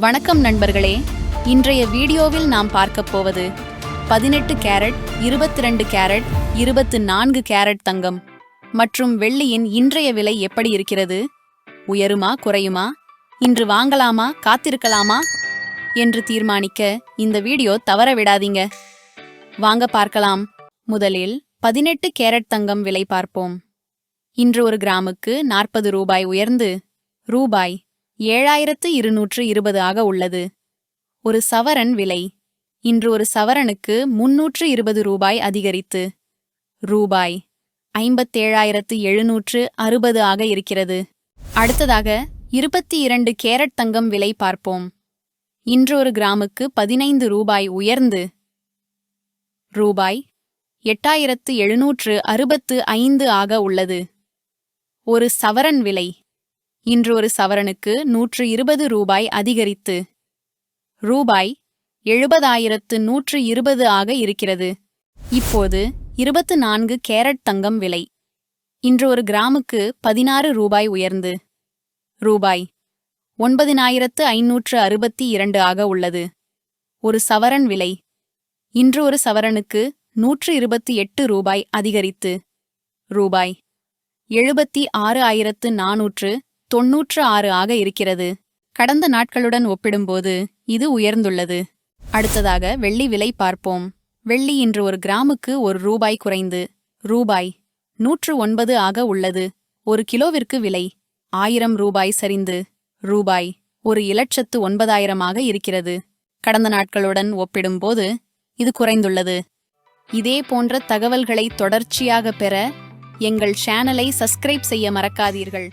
வணக்கம் நண்பர்களே. இன்றைய வீடியோவில் நாம் பார்க்கப் போவது பதினெட்டு கேரட் இருபத்தி ரெண்டு கேரட் இருபத்து நான்கு கேரட் தங்கம். மற்றும் வெள்ளியின் இன்றைய விலை எப்படி இருக்கிறது? உயருமா குறையுமா? இன்று வாங்கலாமா காத்திருக்கலாமா? என்று தீர்மானிக்க இந்த வீடியோ தவற விடாதீங்க. வாங்க பார்க்கலாம். முதலில் பதினெட்டு கேரட் தங்கம் விலை பார்ப்போம். இன்று ஒரு கிராமுக்கு நாற்பது ரூபாய் உயர்ந்து ரூபாய் ஏழாயிரத்து இருநூற்று இருபது ஆக உள்ளது. ஒரு சவரன் விலை. இன்று ஒரு சவரனுக்கு முன்னூற்று இருபது ரூபாய் அதிகரித்து. ரூபாய் ஐம்பத்தேழாயிரத்து எழுநூற்று அறுபது ஆக இருக்கிறது. அடுத்ததாக இருபத்தி இரண்டு கேரட் தங்கம் விலை பார்ப்போம். இன்று ஒரு கிராமுக்கு பதினைந்து ரூபாய் உயர்ந்து. ரூபாய் எட்டாயிரத்து எழுநூற்று அறுபத்து ஐந்து ஆக உள்ளது. ஒரு சவரன் விலை. இன்று ஒரு சவரனுக்கு நூற்று இருபது ரூபாய் அதிகரித்து. ரூபாய் எழுபதாயிரத்து நூற்று இருபது ஆக இருக்கிறது. இப்போது இருபத்து நான்கு கேரட் தங்கம் விலை. இன்று ஒரு கிராமுக்கு பதினாறு ரூபாய் உயர்ந்து. ரூபாய் ஒன்பதினாயிரத்து ஐநூற்று அறுபத்தி இரண்டு ஆக உள்ளது. ஒரு சவரன் விலை. இன்று ஒரு சவரனுக்கு நூற்று இருபத்தி எட்டு ரூபாய் அதிகரித்து. ரூபாய் எழுபத்தி ஆறு ஆயிரத்து நானூற்று தொன்னூற்று ஆறு ஆக இருக்கிறது. கடந்த நாட்களுடன் ஒப்பிடும்போது இது உயர்ந்துள்ளது. அடுத்ததாக வெள்ளி விலை பார்ப்போம். வெள்ளி இன்று ஒரு கிராமுக்கு ஒரு ரூபாய் குறைந்து ரூபாய் நூற்று ஒன்பது ஆக உள்ளது. ஒரு கிலோவிற்கு விலை ஆயிரம் ரூபாய் சரிந்து ரூபாய் ஒரு இலட்சத்து ஒன்பதாயிரமாக இருக்கிறது. கடந்த நாட்களுடன் ஒப்பிடும்போது இது குறைந்துள்ளது. இதே போன்ற தகவல்களை தொடர்ச்சியாக பெற எங்கள் சேனலை சப்ஸ்கிரைப் செய்ய மறக்காதீர்கள்.